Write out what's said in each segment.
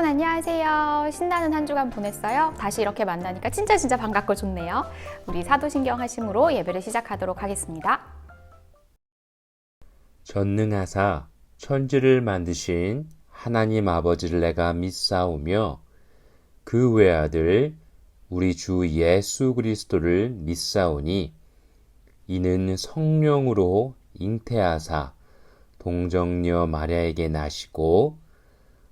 여러분 안녕하세요. 신나는 한 주간 보냈어요? 다시 이렇게 만나니까 진짜 진짜 반갑고 좋네요. 우리 사도신경 하심으로 예배를 시작하도록 하겠습니다. 전능하사 천지를 만드신 하나님 아버지를 내가 믿사오며 그 외아들 우리 주 예수 그리스도를 믿사오니 이는 성령으로 잉태하사 동정녀 마리아에게 나시고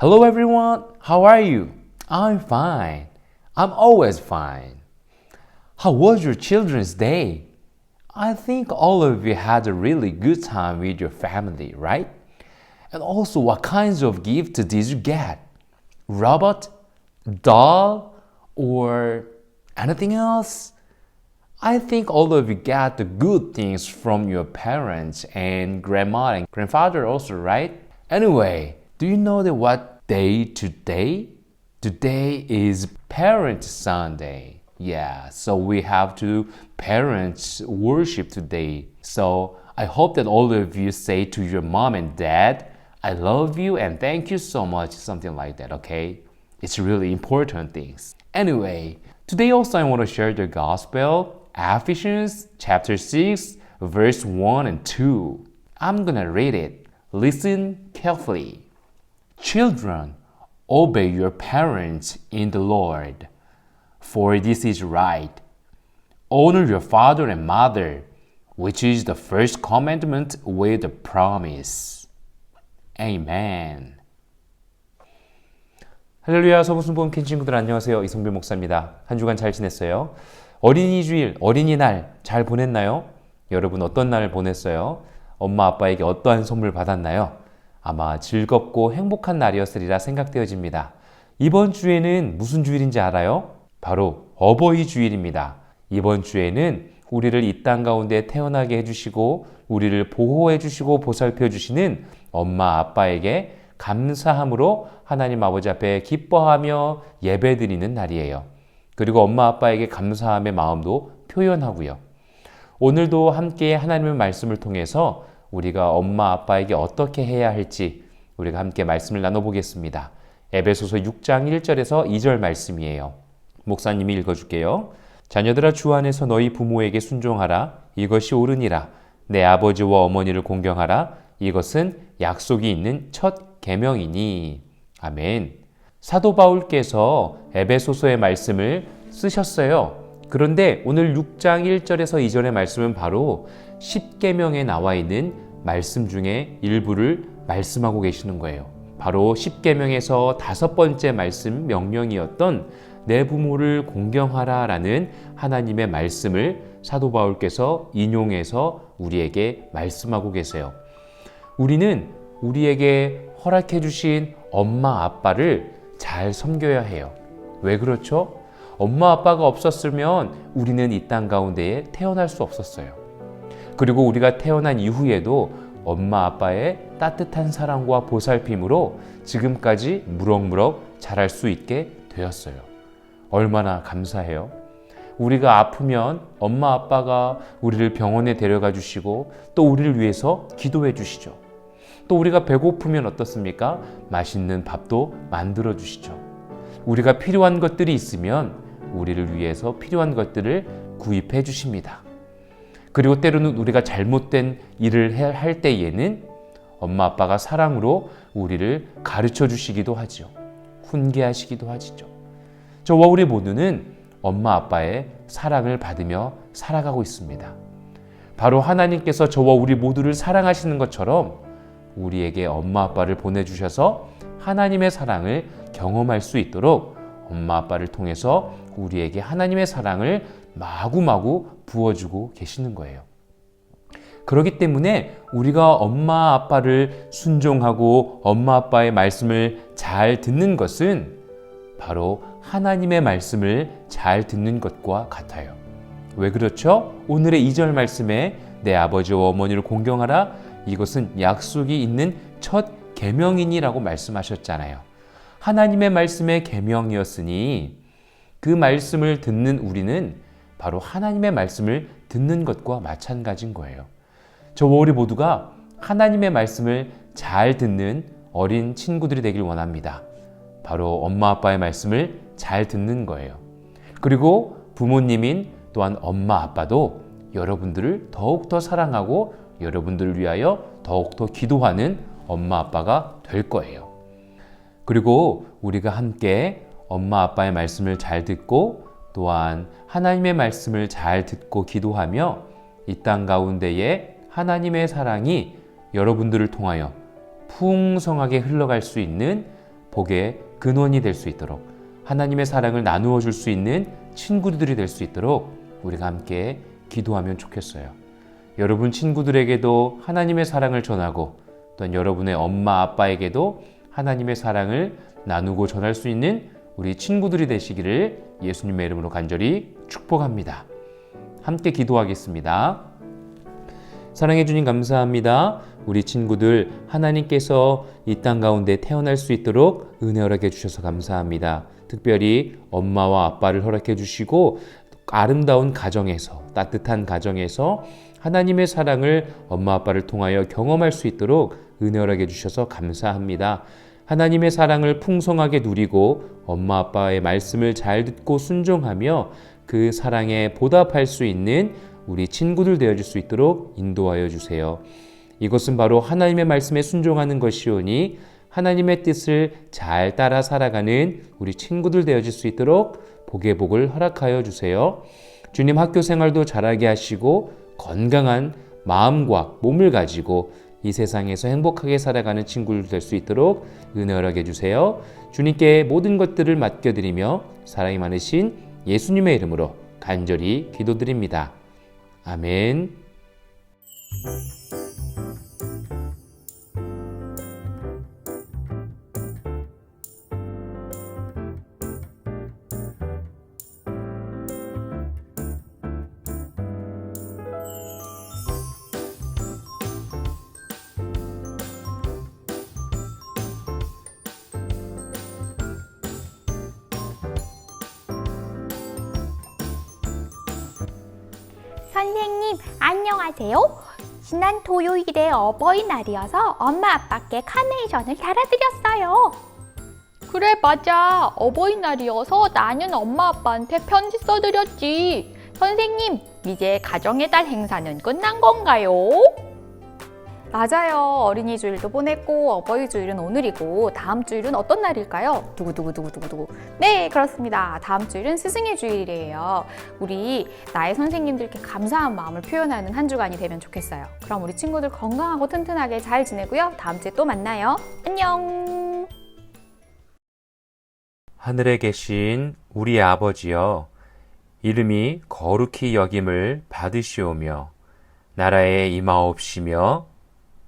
Hello everyone. How are you? I'm fine. I'm always fine. How was your children's day? I think all of you had a really good time with your family, right? And also, what kinds of gifts did you get? Robot, doll, or anything else? I think all of you got the good things from your parents and grandma and grandfather also, right? Anyway, do you know that what day today? Today is Parent Sunday. Yeah, so we have to parents worship today. So I hope that all of you say to your mom and dad, I love you and thank you so much, something like that, okay? It's really important things. Anyway, today also I want to share the gospel, Ephesians chapter 6, verse 1 and 2. I'm gonna read it. Listen carefully. Children, obey your parents in the Lord, for this is right. Honor your father and mother, which is the first commandment with a promise. Amen. 할렐루야 서부순본 캔 친구들 안녕하세요 이성필 목사입니다 한 주간 잘 지냈어요? 어린이 주일 어린이날 잘 보냈나요? 여러분 어떤 날 보냈어요? 엄마 아빠에게 어떠한 선물 받았나요? 아마 즐겁고 행복한 날이었으리라 생각되어집니다 이번 주에는 무슨 주일인지 알아요? 바로 어버이 주일입니다 이번 주에는 우리를 이 땅 가운데 태어나게 해주시고 우리를 보호해 주시고 보살펴 주시는 엄마 아빠에게 감사함으로 하나님 아버지 앞에 기뻐하며 예배 드리는 날이에요. 그리고 엄마 아빠에게 감사함의 마음도 표현하고요. 오늘도 함께 하나님의 말씀을 통해서 우리가 엄마 아빠에게 어떻게 해야 할지 우리가 함께 말씀을 나눠보겠습니다. 에베소서 6장 1절에서 2절 말씀이에요. 목사님이 읽어줄게요. 자녀들아 주 안에서 너희 부모에게 순종하라. 이것이 옳으니라. 내 아버지와 어머니를 공경하라. 이것은 약속이 있는 첫 계명이니. 아멘. 사도 바울께서 에베소서의 말씀을 쓰셨어요. 그런데 오늘 6장 1절에서 2절의 말씀은 바로 10계명에 나와 있는 말씀 중에 일부를 말씀하고 계시는 거예요. 바로 10계명에서 다섯 번째 말씀 명령이었던 내 부모를 공경하라라는 하나님의 말씀을 사도 바울께서 인용해서 우리에게 말씀하고 계세요. 우리는 우리에게 허락해 주신 엄마 아빠를 잘 섬겨야 해요. 왜 그렇죠? 엄마 아빠가 없었으면 우리는 이 땅 가운데에 태어날 수 없었어요. 그리고 우리가 태어난 이후에도 엄마 아빠의 따뜻한 사랑과 보살핌으로 지금까지 무럭무럭 자랄 수 있게 되었어요. 얼마나 감사해요. 우리가 아프면 엄마 아빠가 우리를 병원에 데려가 주시고 또 우리를 위해서 기도해 주시죠. 또 우리가 배고프면 어떻습니까? 맛있는 밥도 만들어 주시죠. 우리가 필요한 것들이 있으면 우리를 위해서 필요한 것들을 구입해 주십니다. 그리고 때로는 우리가 잘못된 일을 할 때에는 엄마 아빠가 사랑으로 우리를 가르쳐 주시기도 하죠. 훈계하시기도 하시죠. 저와 우리 모두는 엄마 아빠의 사랑을 받으며 살아가고 있습니다. 바로 하나님께서 저와 우리 모두를 사랑하시는 것처럼 우리에게 엄마 아빠를 보내주셔서 하나님의 사랑을 경험할 수 있도록 엄마 아빠를 통해서 우리에게 하나님의 사랑을 마구마구 부어주고 계시는 거예요. 그렇기 때문에 우리가 엄마 아빠를 순종하고 엄마 아빠의 말씀을 잘 듣는 것은 바로 하나님의 말씀을 잘 듣는 것과 같아요. 왜 그렇죠? 오늘의 2절 말씀에 내 아버지와 어머니를 공경하라 이것은 약속이 있는 첫 계명이니라고 말씀하셨잖아요. 하나님의 말씀의 계명이었으니 그 말씀을 듣는 우리는 바로 하나님의 말씀을 듣는 것과 마찬가지인 거예요. 저와 우리 모두가 하나님의 말씀을 잘 듣는 어린 친구들이 되길 원합니다. 바로 엄마 아빠의 말씀을 잘 듣는 거예요. 그리고 부모님인 또한 엄마 아빠도 여러분들을 더욱더 사랑하고 여러분들을 위하여 더욱더 기도하는 엄마 아빠가 될 거예요. 그리고 우리가 함께 엄마 아빠의 말씀을 잘 듣고 또한 하나님의 말씀을 잘 듣고 기도하며 이 땅 가운데에 하나님의 사랑이 여러분들을 통하여 풍성하게 흘러갈 수 있는 복의 근원이 될 수 있도록 하나님의 사랑을 나누어 줄 수 있는 친구들이 될 수 있도록 우리가 함께 기도하면 좋겠어요. 여러분 친구들에게도 하나님의 사랑을 전하고 또한 여러분의 엄마 아빠에게도 하나님의 사랑을 나누고 전할 수 있는 우리 친구들이 되시기를 예수님의 이름으로 간절히 축복합니다. 함께 기도하겠습니다. 사랑해 주님 감사합니다. 우리 친구들 하나님께서 이 땅 가운데 태어날 수 있도록 은혜 허락해 주셔서 감사합니다. 특별히 엄마와 아빠를 허락해 주시고 아름다운 가정에서 따뜻한 가정에서 하나님의 사랑을 엄마 아빠를 통하여 경험할 수 있도록 은혜 허락해 주셔서 감사합니다. 하나님의 사랑을 풍성하게 누리고 엄마 아빠의 말씀을 잘 듣고 순종하며 그 사랑에 보답할 수 있는 우리 친구들 되어줄 수 있도록 인도하여 주세요. 이것은 바로 하나님의 말씀에 순종하는 것이오니 하나님의 뜻을 잘 따라 살아가는 우리 친구들 되어질 수 있도록 복의 복을 허락하여 주세요. 주님 학교 생활도 잘하게 하시고 건강한 마음과 몸을 가지고 이 세상에서 행복하게 살아가는 친구들 될 수 있도록 은혜 허락해 주세요. 주님께 모든 것들을 맡겨드리며 사랑이 많으신 예수님의 이름으로 간절히 기도드립니다. 아멘. 선생님, 안녕하세요. 지난 토요일에 어버이날이어서 엄마 아빠께 카네이션을 달아드렸어요. 그래, 맞아. 어버이날이어서 나는 엄마 아빠한테 편지 써드렸지. 선생님, 이제 가정의 달 행사는 끝난 건가요? 맞아요. 어린이 주일도 보냈고 어버이 주일은 오늘이고 다음 주일은 어떤 날일까요? 두구두구두구두구두구. 네, 그렇습니다. 다음 주일은 스승의 주일이에요. 우리 나의 선생님들께 감사한 마음을 표현하는 한 주간이 되면 좋겠어요. 그럼 우리 친구들 건강하고 튼튼하게 잘 지내고요. 다음 주에 또 만나요. 안녕. 하늘에 계신 우리 아버지여, 이름이 거룩히 여김을 받으시오며, 나라에 임하옵시며,